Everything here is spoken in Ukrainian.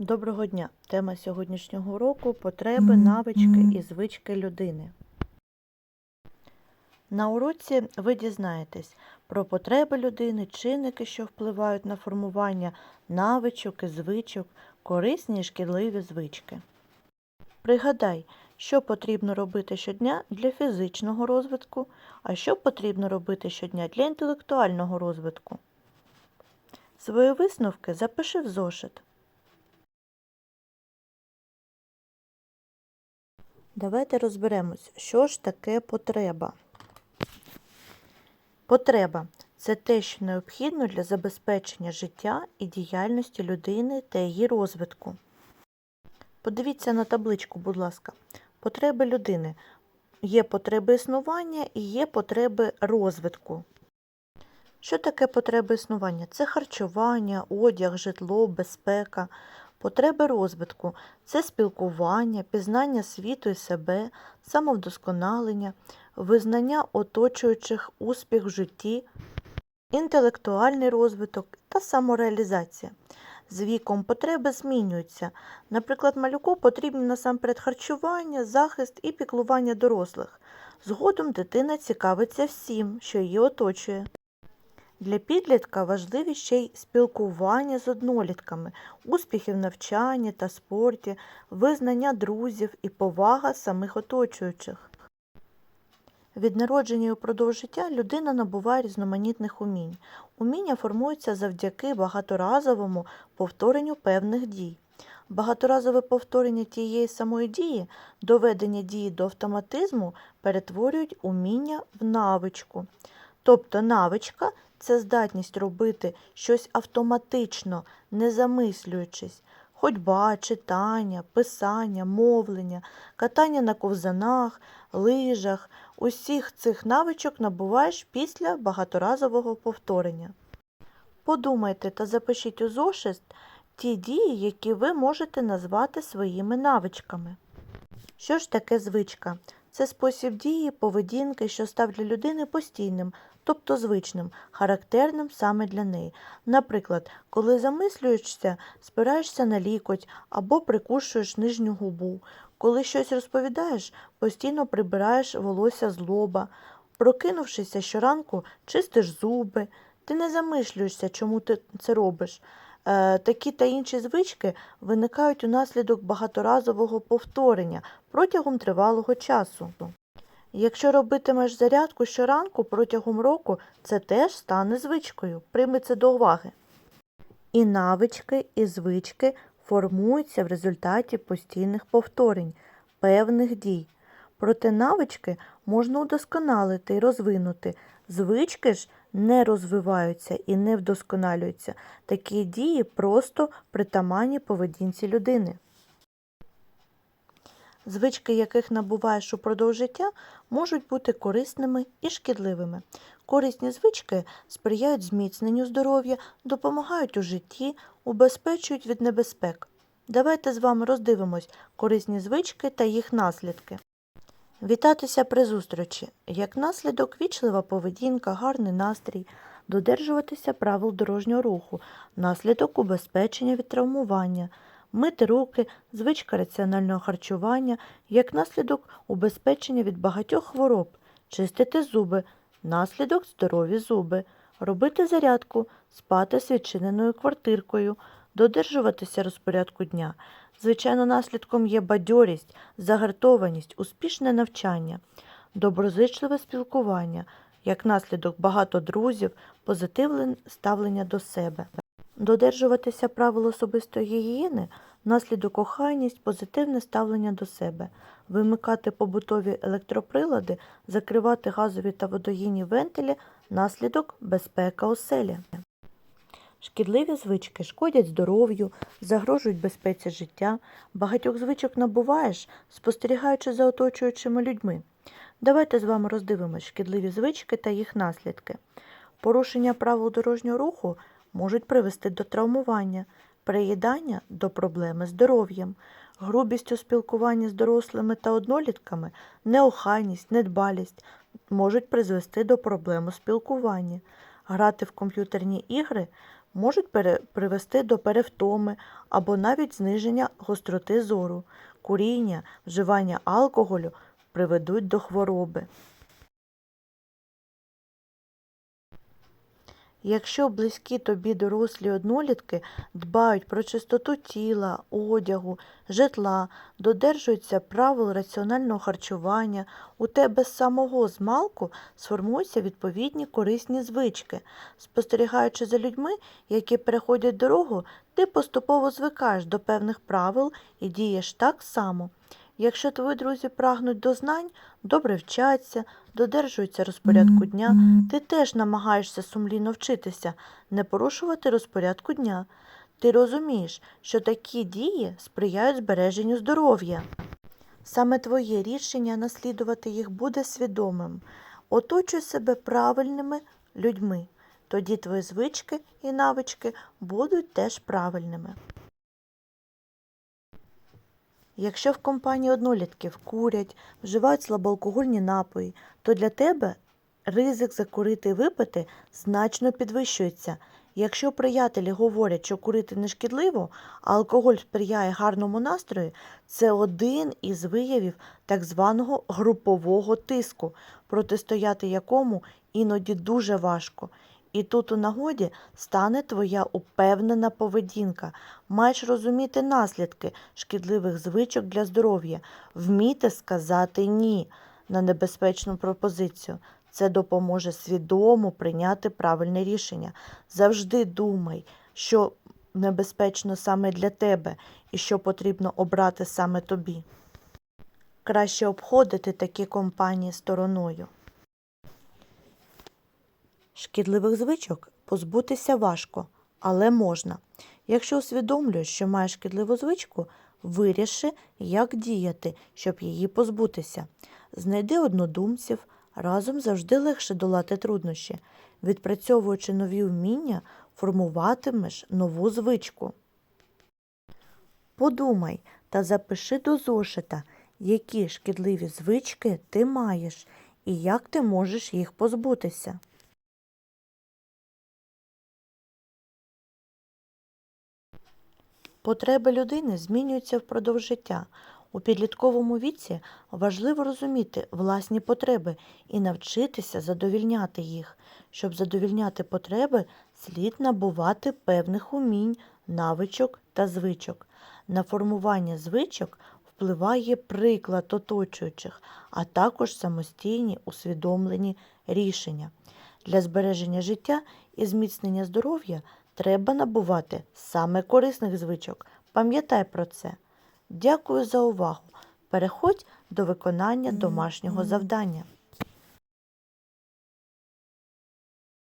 Доброго дня! Тема сьогоднішнього уроку потреби, навички і звички людини. На уроці ви дізнаєтесь про потреби людини, чинники, що впливають на формування навичок і звичок, корисні і шкідливі звички. Пригадай, що потрібно робити щодня для фізичного розвитку, а що потрібно робити щодня для інтелектуального розвитку. Свої висновки запиши в зошит. Давайте розберемось, що ж таке потреба. Потреба це те, що необхідно для забезпечення життя і діяльності людини та її розвитку. Подивіться на табличку, будь ласка. Потреби людини. Є потреби існування і є потреби розвитку. Що таке потреби існування? Це харчування, одяг, житло, безпека. Потреби розвитку це спілкування, пізнання світу і себе, самовдосконалення, визнання оточуючих успіх в житті, інтелектуальний розвиток та самореалізація. З віком потреби змінюються. Наприклад, малюку потрібні насамперед харчування, захист і піклування дорослих. Згодом дитина цікавиться всім, що її оточує. Для підлітка важливі ще й спілкування з однолітками, успіхи в навчанні та спорті, визнання друзів і повага самих оточуючих. Від народження і упродовж життя людина набуває різноманітних умінь. Уміння формуються завдяки багаторазовому повторенню певних дій. Багаторазове повторення тієї самої дії, доведення дії до автоматизму перетворюють уміння в навичку. Тобто навичка це здатність робити щось автоматично, не замислюючись. Ходьба, читання, писання, мовлення, катання на ковзанах, лижах. Усіх цих навичок набуваєш після багаторазового повторення. Подумайте та запишіть у зошит ті дії, які ви можете назвати своїми навичками. Що ж таке звичка? Це спосіб дії, поведінки, що став для людини постійним, тобто звичним, характерним саме для неї. Наприклад, коли замислюєшся, спираєшся на лікоть або прикушуєш нижню губу. Коли щось розповідаєш, постійно прибираєш волосся з лоба. Прокинувшися щоранку, чистиш зуби. Ти не замислюєшся, чому ти це робиш. Е, Такі та інші звички виникають унаслідок багаторазового повторення протягом тривалого часу. Якщо робитимеш зарядку щоранку протягом року, це теж стане звичкою. Прийми це до уваги. І навички, і звички формуються в результаті постійних повторень, певних дій. Проте навички можна удосконалити і розвинути. Звички ж не розвиваються і не вдосконалюються. Такі дії просто притаманні поведінці людини. Звички, яких набуваєш упродовж життя, можуть бути корисними і шкідливими. Корисні звички сприяють зміцненню здоров'я, допомагають у житті, убезпечують від небезпек. Давайте з вами роздивимось корисні звички та їх наслідки. Вітатися при зустрічі. Як наслідок вічлива поведінка, гарний настрій, додержуватися правил дорожнього руху, наслідок убезпечення від травмування, мити руки, звичка раціонального харчування, як наслідок убезпечення від багатьох хвороб, чистити зуби, наслідок здорові зуби, робити зарядку, спати з відчиненою квартиркою, додержуватися розпорядку дня. Звичайно, наслідком є бадьорість, загартованість, успішне навчання, доброзичливе спілкування, як наслідок багато друзів, позитивне ставлення до себе. Додержуватися правил особистої гігієни наслідок охайність, позитивне ставлення до себе, вимикати побутові електроприлади, закривати газові та водогінні вентилі, наслідок безпека оселі. Шкідливі звички шкодять здоров'ю, загрожують безпеці життя. Багатьох звичок набуваєш, спостерігаючи за оточуючими людьми. Давайте з вами роздивимось шкідливі звички та їх наслідки. Порушення правил дорожнього руху можуть привести до травмування, переїдання до проблеми здоров'ям, грубість у спілкуванні з дорослими та однолітками, неохайність, недбалість можуть призвести до проблем у спілкуванні. Грати в комп'ютерні ігри можуть привести до перевтоми або навіть зниження гостроти зору. Куріння, вживання алкоголю приведуть до хвороби. Якщо близькі тобі дорослі однолітки дбають про чистоту тіла, одягу, житла, додержуються правил раціонального харчування, у тебе з самого змалку сформуються відповідні корисні звички. Спостерігаючи за людьми, які переходять дорогу, ти поступово звикаєш до певних правил і дієш так само. Якщо твої друзі прагнуть до знань, добре вчаться, додержуються розпорядку дня, ти теж намагаєшся сумлінно вчитися, не порушувати розпорядку дня. Ти розумієш, що такі дії сприяють збереженню здоров'я. Саме твоє рішення наслідувати їх буде свідомим. Оточуй себе правильними людьми. Тоді твої звички і навички будуть теж правильними. Якщо в компанії однолітків курять, вживають слабоалкогольні напої, то для тебе ризик закурити і випити значно підвищується. Якщо приятелі говорять, що курити не шкідливо, а алкоголь сприяє гарному настрою, це один із виявів так званого групового тиску, протистояти якому іноді дуже важко. І тут у нагоді стане твоя упевнена поведінка. Маєш розуміти наслідки шкідливих звичок для здоров'я, вміти сказати ні на небезпечну пропозицію. Це допоможе свідомо прийняти правильне рішення. Завжди думай, що небезпечно саме для тебе і що потрібно обрати саме тобі. Краще обходити такі компанії стороною. Шкідливих звичок позбутися важко, але можна. Якщо усвідомлюєш, що маєш шкідливу звичку, виріши, як діяти, щоб її позбутися. Знайди однодумців, разом завжди легше долати труднощі. Відпрацьовуючи нові вміння, формуватимеш нову звичку. Подумай та запиши до зошита, які шкідливі звички ти маєш і як ти можеш їх позбутися. Потреби людини змінюються впродовж життя. У підлітковому віці важливо розуміти власні потреби і навчитися задовільняти їх. Щоб задовільняти потреби, слід набувати певних умінь, навичок та звичок. На формування звичок впливає приклад оточуючих, а також самостійні усвідомлені рішення. Для збереження життя і зміцнення здоров'я треба набувати саме корисних звичок. Пам'ятай про це. Дякую за увагу. Переходь до виконання домашнього завдання.